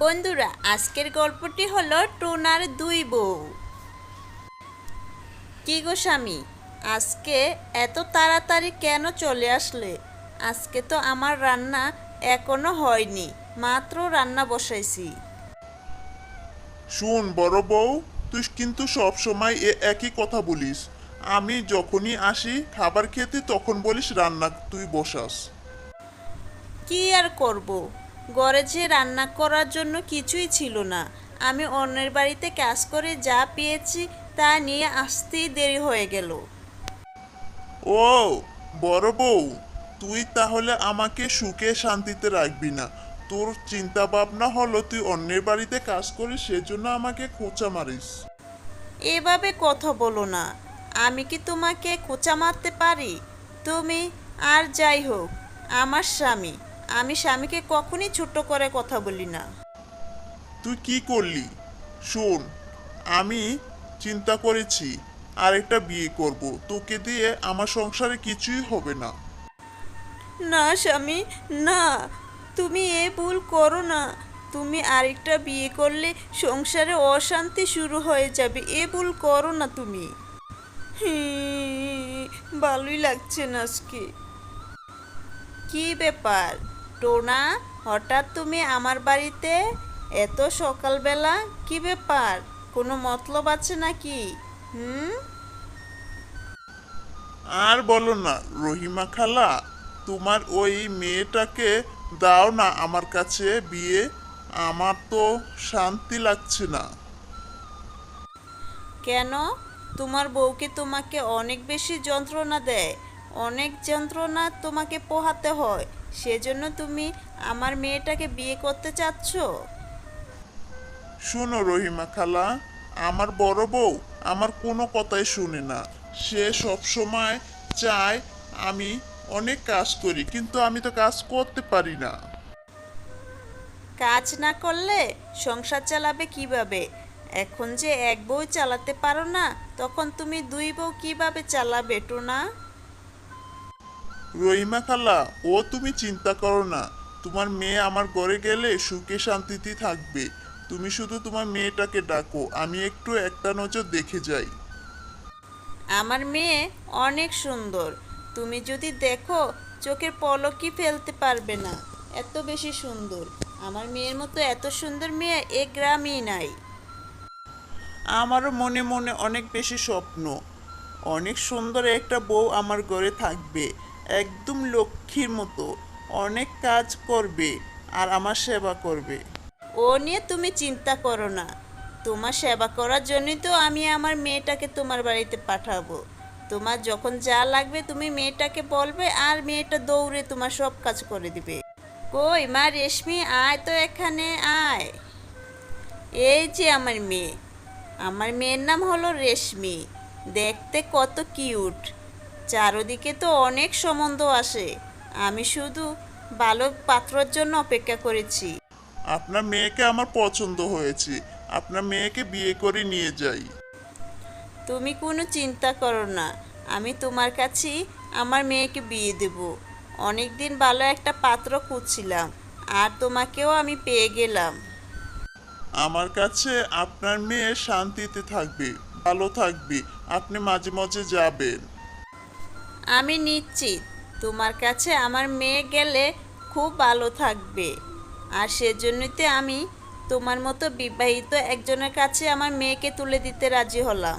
বন্ধুরা আজকের গল্পটি হলো টোনার দুই বউ। কি গো স্বামী আজকে এত তাড়াতাড়ি কেন চলে আসলে? আজকে তো আমার রান্না এখনও হয়নি মাত্র রান্না বসাইছি। শুন বড় বউ তুই কিন্তু সব সময় এ একই কথা বলিস। আমি যখনই আসি খাবার খেতে তখন বলিস রান্না তুই বসাস। কি আর করব? ঘরে যে রান্না করার জন্য কিছুই ছিল না। আমি অন্যের বাড়িতে কাজ করে যা পেয়েছি তা নিয়ে আসতেই দেরি হয়ে গেল। ও বড় বউ তুই তাহলে আমাকে সুখে শান্তিতে রাখবি না। তোর চিন্তা ভাবনা হলো তুই অন্যের বাড়িতে কাজ করিস সেজন্য আমাকে খোঁচা মারিস। এভাবে কথা বলো না। আমি কি তোমাকে খোঁচা মারতে পারি? তুমি আর যাই হোক আমার স্বামী। আমি স্বামীকে কখনই ছোট করে কথা বলি না। তুই কি করলি? শোন আমি চিন্তা করেছি আরেকটা বিয়ে করব। তোকে দিয়ে আমার সংসারে কিছুই হবে না। না স্বামী না। তুমি এ ভুল করো না। তুমি আরেকটা বিয়ে করলে সংসারে অশান্তি শুরু হয়ে যাবে। এ ভুল করো না তুমি। ভালোই লাগছে না আজকে। কি ব্যাপার? টোনা হঠাৎ তুমি আমার বাড়িতে এত সকালবেলা? কি ব্যাপার? কোনো মতলব আছে নাকি? হুম? আর বলো না রহিমা খালা তোমার ওই মেয়েটাকে দাও না আমার কাছে বিয়ে। আমার তো শান্তি লাগছে না। কেন? তোমার বউকে তোমাকে অনেক বেশি যন্ত্রণা দেয়। অনেক যন্ত্রণা তোমাকে পোহাতে হয়। সেজন্য তুমি আমার মেয়েটাকে বিয়ে করতে চাচ্ছ? শোনো রহিমা খালা আমার বড় বউ আমার কোনো কথাই শুনে না। সে সব সময় চায় আমি অনেক কাজ করি কিন্তু আমি তো কাজ করতে পারি না। কাজ না করলে সংসার চালাবে কীভাবে? এখন যে এক বউ চালাতে পারো না তখন তুমি দুই বউ কীভাবে চালাবে টোনা? রহিমা খালা ও তুমি চিন্তা করো না। তোমার মেয়ে আমার ঘরে গেলে সুখে শান্তিতে থাকবে। তুমি শুধু তোমার মেয়েটাকে ডাকো আমি একটু একটা নজর দেখে যাই। আমার মেয়ে অনেক সুন্দর। তুমি যদি দেখো চোখের পলকই ফেলতে পারবে না। এত বেশি সুন্দর। আমার মেয়ের মতো এত সুন্দর মেয়ে এ গ্রামেই নাই। আমারও মনে মনে অনেক বেশি স্বপ্ন। অনেক সুন্দর একটা বউ আমার ঘরে থাকবে। একদম লক্ষ্মীর মতো। অনেক কাজ করবে আর আমার সেবা করবে। ও নিয়ে তুমি চিন্তা করো না। তোমার সেবা করার জন্যই তো আমি আমার মেয়েটাকে তোমার বাড়িতে পাঠাবো। তোমার যখন যা লাগবে তুমি মেয়েটাকে বলবে আর মেয়েটা দৌড়ে তোমার সব কাজ করে দিবে। কই মা রেশমি, আয় তো এখানে, আয়। এই যে আমার মেয়ে। আমার মেয়ের নাম হলো রেশমি। দেখতে কত কিউট। চারদিকে তো অনেক সম্বন্ধ আসে। আমি শুধু ভালো পাত্রর জন্য অপেক্ষা করেছি। আপনার মেয়েকে আমার পছন্দ হয়েছে। আপনার মেয়েকে বিয়ে করে নিয়ে যাই। তুমি কোনো চিন্তা করো না। আমি তোমার কাছেই আমার মেয়েকে বিয়ে দেব। অনেক দিন ভালো একটা পাত্র খুঁজছিলাম। আর তোমাকেও আমি পেয়ে গেলাম। আমার কাছে আপনার মেয়ে শান্তিতে থাকবে ভালো থাকবে। আপনি মাঝে মাঝে যাবেন। আমি নিশ্চিত তোমার কাছে আমার মেয়ে গেলে খুব ভালো থাকবে। আর সেজন্যতে আমি তোমার মতো বিবাহিত একজনের কাছে আমার মেয়েকে তুলে দিতে রাজি হলাম।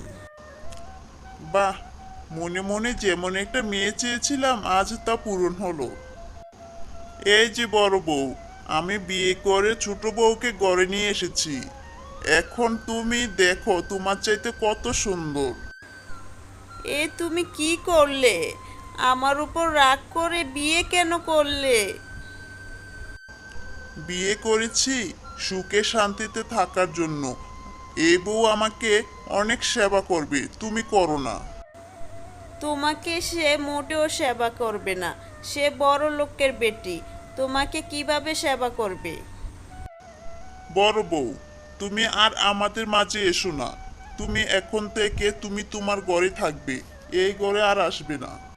বাহ মনে মনে যেমন একটা মেয়ে চেয়েছিলাম আজ তা পূরণ হলো। এই যে বড় বউ আমি বিয়ে করে ছোট বউকে গড়ে নিয়ে এসেছি। এখন তুমি দেখো তোমার চাইতে কত সুন্দর। এ তুমি কি করলে? আমার উপর রাগ করে বিয়ে কেন করলে? বিয়ে করেছি সুখে শান্তিতে থাকার জন্য। এই বউ আমাকে অনেক সেবা করবে তুমি করো না। তোমাকে সে মোটেও সেবা করবে না। সে বড় লোকের বেটি তোমাকে কীভাবে সেবা করবে? বড় বউ তুমি আর আমাদের মাঝে এসো না। তুমি এখন থেকে তুমি তোমার ঘরে থাকবে এই ঘরে আর আসবে না।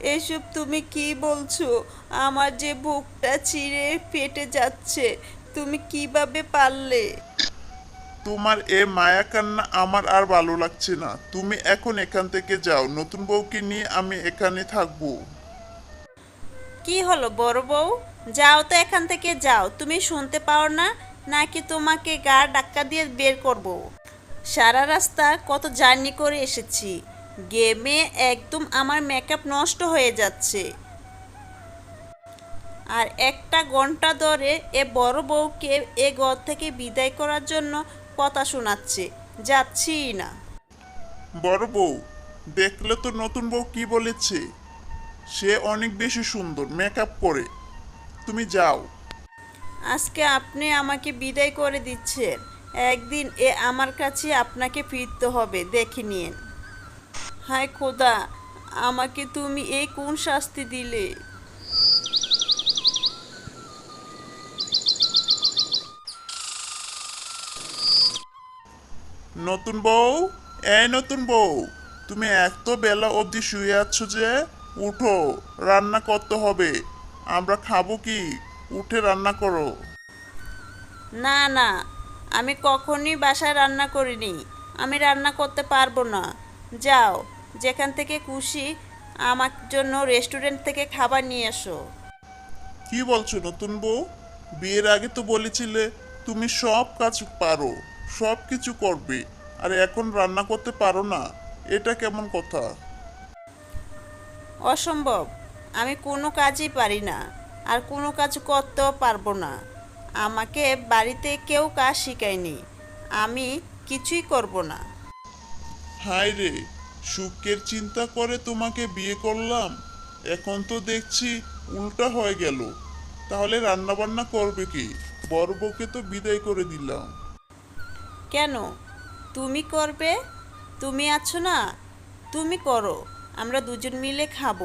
এসব তুমি কি বলছো? আমার যে বুকটা চিরে ফেটে যাচ্ছে তুমি কীভাবে পারলে? তোমার এ মায়া কান্না আমার আর ভালো লাগছে না। তুমি এখন এখান থেকে যাও নতুন বউকে নিয়ে আমি এখানে থাকব। কি হলো বড় বউ? যাও তো এখান থেকে যাও তুমি শুনতে পাও না? নাকি তোমাকে গা ডাক্কা দিয়ে বের করব। সারা রাস্তা কত জার্নি করে এসেছি। গেমে একদম আমার মেকআপ নষ্ট হয়ে যাচ্ছে। আর একটা ঘণ্টা ধরে এ বড় বউকে এ ঘর থেকে বিদায় করার জন্য কথা শোনাচ্ছে। যাচ্ছি না। বড় বউ দেখলে তো নতুন বউ কি বলেছে? সে অনেক বেশি সুন্দর মেকআপ করে। তুমি যাও। আজকে আপনি আমাকে বিদায় করে দিচ্ছেন। একদিন এ আমার কাছে আপনাকে ফিরতে হবে দেখে নিন। হায় খোদা আমাকে তুমি এই কোন শাস্তি দিলে? নতুন বউ? এই নতুন বউ তুমি এত বেলা অবধি শুয়ে আছো যে উঠো রান্না করতে হবে। আমরা খাব কি? উঠে রান্না করো। না না আমি কখনই বাসায় রান্না করিনি। আমি রান্না করতে পারব না। যাও। যেখান থেকে খুশি আমার জন্য রেস্টুরেন্ট থেকে খাবার নিয়ে এসো। কি বলছো নতুন বউ? বিয়ের আগে তো বলেছিলে তুমি সব কাজ পারো সব কিছু করবে আর এখন রান্না করতে পারো না এটা কেমন কথা? অসম্ভব আমি কোনো কাজই পারি না আর কোনো কাজ করতেও পারব না। আমাকে বাড়িতে কেউ কাজ শেখায়নি আমি কিছুই করব না। হায় রে সুখের চিন্তা করে তোমাকে বিয়ে করলাম এখন তো দেখছি উল্টা হয়ে গেল। তাহলে রান্না বান্না করবে কি? বড় বউকে তো বিদায় করে দিলাম। কেন? তুমি করবে? তুমি আছো না? তুমি করো আমরা দুজন মিলে খাব।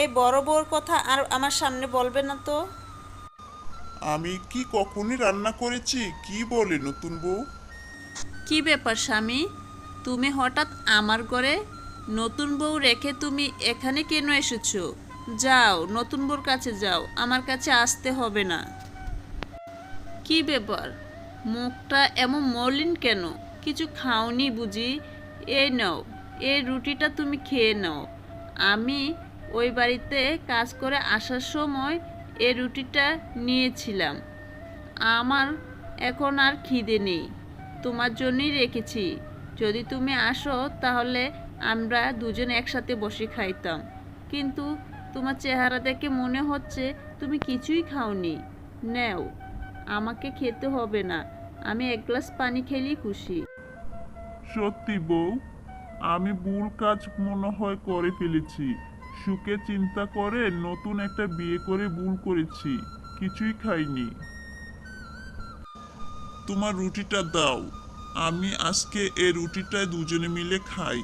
এই বড় বউর কথা আর আমার সামনে বলবে না তো? আমি কি কখনই রান্না করেছি? কি বলে নতুন বউ? কি ব্যাপার স্বামী? তুমি হঠাৎ আমার ঘরে নতুন বউ রেখে তুমি এখানে কেন এসেছ? যাও, নতুন বউর কাছে যাও, আমার কাছে আসতে হবে না। কি ব্যাপার? মুখটা এমন মলিন কেন? কিছু খাওনি বুঝি? এ নাও, এই রুটিটা তুমি খেয়ে নাও। আমি ওই বাড়িতে কাজ করে আসার সময় এ রুটিটা নিয়েছিলাম। আমার এখন আর খিদে নেই। তোমার জন্যই রেখেছি। যদি তুমি আসো তাহলে আমরা দুজন একসাথে বসে খাইতাম। কিন্তু তোমার চেহারা দেখে মনে হচ্ছে তুমি কিছুই খাওনি। নেও আমাকে খেতে হবে না। আমি এক গ্লাস পানি খেলেই খুশি। সত্যি বউ আমি ভুল কাজ মনে হয় করে ফেলেছি। সুখে চিন্তা করে নতুন একটা বিয়ে করে ভুল করেছি। কিছুই খাইনি। তোমার রুটিটা দাও। আমি আজকে এই রুটিটা দুজনে মিলে খাই।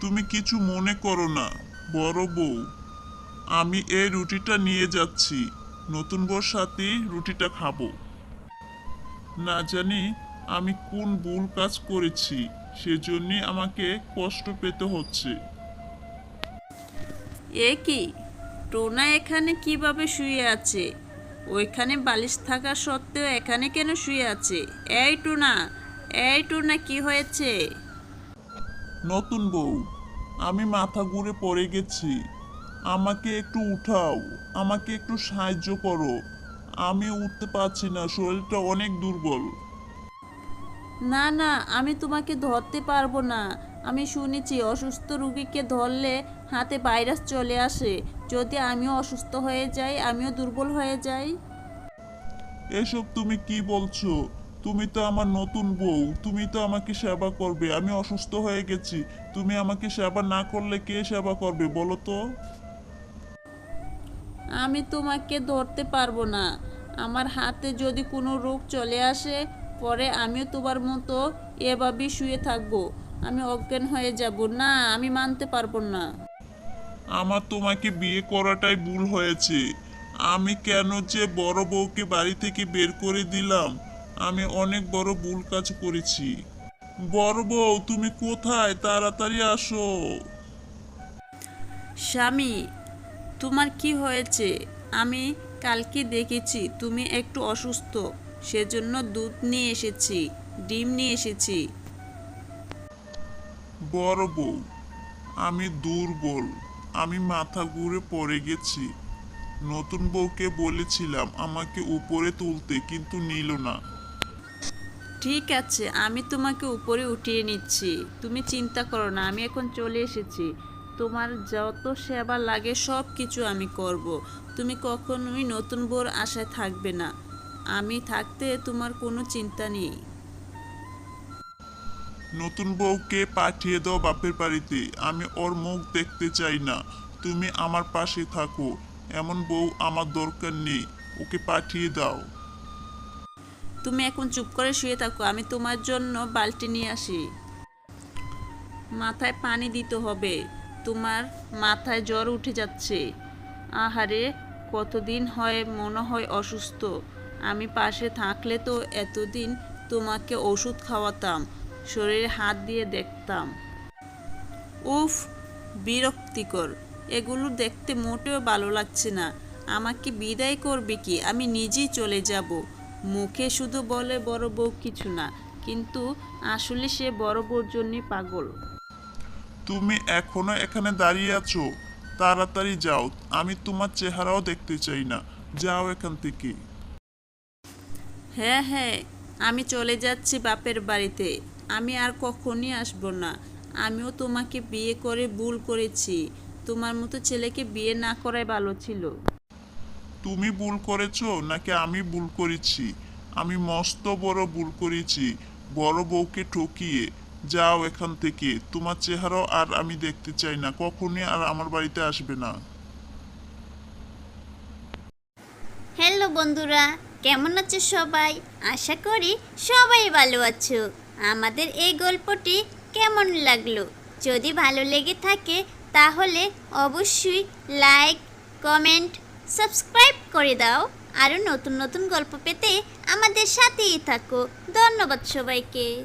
তুমি কিছু মনে করো না, বড় বউ। আমি এই রুটিটা নিয়ে যাচ্ছি। নতুন বউর সাথে রুটিটা খাব। না জানি আমি কোন ভুল কাজ করেছি সেজন্যই আমাকে কষ্ট পেতে হচ্ছে। এ কি? টোনা এখানে কীভাবে শুয়ে আছে? ওইখানে বালিশ থাকা সত্ত্বেও এখানে কেন শুয়ে আছে? এই টোনা এই টোনা কি হয়েছে? নতুন বউ আমি মাথা ঘুরে পড়ে গেছি। আমাকে একটু উঠাও আমাকে একটু সাহায্য করো। আমি উঠতে পারছি না শরীরটা অনেক দুর্বল। না না আমি তোমাকে ধরতে পারব না। আমি শুনেছি অসুস্থ রুগীকে ধরলে হাতে ভাইরাস চলে আসে। যদি আমিও অসুস্থ হয়ে যাই আমিও দুর্বল হয়ে যাই। এসব তুমি কি বলছো? তুমি তো আমার নতুন বউ তুমি তো আমাকে সেবা করবে আমি অসুস্থ হয়ে গেছি। তুমি আমাকে সেবা না করলে কে সেবা করবে বলো তো? আমি তোমাকে ধরতে পারব না। আমার হাতে যদি কোনো রোগ চলে আসে পরে আমিও তোমার মতো এভাবেই শুয়ে থাকব। আমি অজ্ঞান হয়ে যাব। না আমি মানতে পারব না। আমার তোমাকে বিয়ে করাটাই ভুল হয়েছে। আমি কেন যে বড় বউকে বাড়ি থেকে বের করে দিলাম আমি অনেক বড় ভুল কাজ করেছি। বড় বউ তুমি কোথায়? তাড়াতাড়ি আসো। স্বামী তোমার কি হয়েছে? আমি কালকে দেখেছি তুমি একটু অসুস্থ সেজন্য দুধ নিয়ে এসেছি ডিম নিয়ে এসেছি। বড় বউ আমি দুর্বল। আমি মাথা ঘুরে পড়ে গেছি। নতুন বউকে বলেছিলাম আমাকে উপরে তুলতে, কিন্তু নিল না। ঠিক আছে, আমি তোমাকে উপরে উঠিয়ে নিচ্ছি। তুমি চিন্তা করো না, আমি এখন চলে এসেছি। তোমার যত সেবা লাগে সব কিছু আমি করব। তুমি কখনোই নতুন বোর আশায় থাকবে না। আমি থাকতে তোমার কোনো চিন্তা নেই। নতুন বউকে পাঠিয়ে দাও বাপের বাড়িতে, আমি ওর মুখ দেখতে চাই না। তুমি আমার পাশে থাকো, এমন বউ আমার দরকার নেই, ওকে পাঠিয়ে দাও। তুমি এখন চুপ করে শুয়ে থাকো, আমি তোমার জন্য বালতি নিয়ে আসি। মাথায় পানি দিতে হবে, তোমার মাথায় জ্বর উঠে যাচ্ছে। আহারে, কতদিন হয় মনে হয় অসুস্থ। আমি পাশে থাকলে তো এতদিন তোমাকে ওষুধ খাওয়াতাম। শরীরে হাত দিয়ে দেখতাম। উফ বিরক্তিকর। এগুলো দেখতে মোটেও ভালো লাগছে না। আমাকে বিদায় করবে কি? আমি নিজেই চলে যাব। মুখে শুধু বলে বড় বউ কিছু না কিন্তু আসলে সে বড় বউর জন্যই পাগল। তুমি এখনও এখানে দাঁড়িয়ে আছো? তাড়াতাড়ি যাও। আমি তোমার চেহারাও দেখতে চাই না। যাও এখান থেকে। হ্যাঁ হ্যাঁ। আমি চলে যাচ্ছি বাপের বাড়িতে। আমি আর কখনই আসব না। আমিও তোমাকে বিয়ে করে ভুল করেছি। তোমার মতো ছেলেকে বিয়ে না করাই ভালো ছিল। তুমি ভুল করেছ নাকি আমি ভুল করেছি? আমি মস্ত বড় ভুল করেছি। বড় বউকে ঠকিয়ে। যাও এখান থেকে। তোমার চেহারাও আর আমি দেখতে চাই না। কখনই আর আমার বাড়িতে আসবে না। হ্যালো বন্ধুরা কেমন আছো সবাই? আশা করি সবাই ভালো আছো। আমাদের এই গল্পটি কেমন লাগল? যদি ভালো লেগে থাকে, তাহলে অবশ্যই লাইক, কমেন্ট, সাবস্ক্রাইব করে দাও। আরও নতুন নতুন গল্প পেতে আমাদের সাথেই থাকো। ধন্যবাদ সবাইকে।